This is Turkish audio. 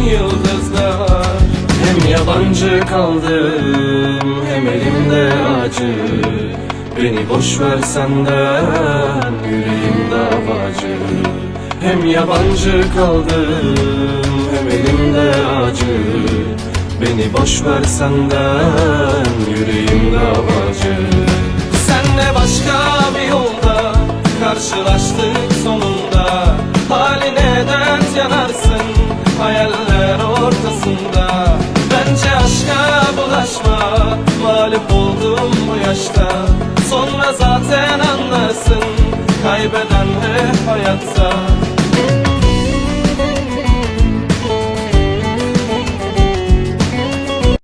yıldızlar. Hem yabancı kaldım Hem elimde acı. Beni boş ver senden Yüreğim davacı. Hem yabancı kaldım Hem elimde acı. Beni boş ver senden Yüreğim davacı. Senle başka bir yolda Karşılaştık sonunda. Haline dert yanarsın bulaşma Mağlup oldum bu yaşta. Sonra zaten anlarsın Kaybeden hep hayatta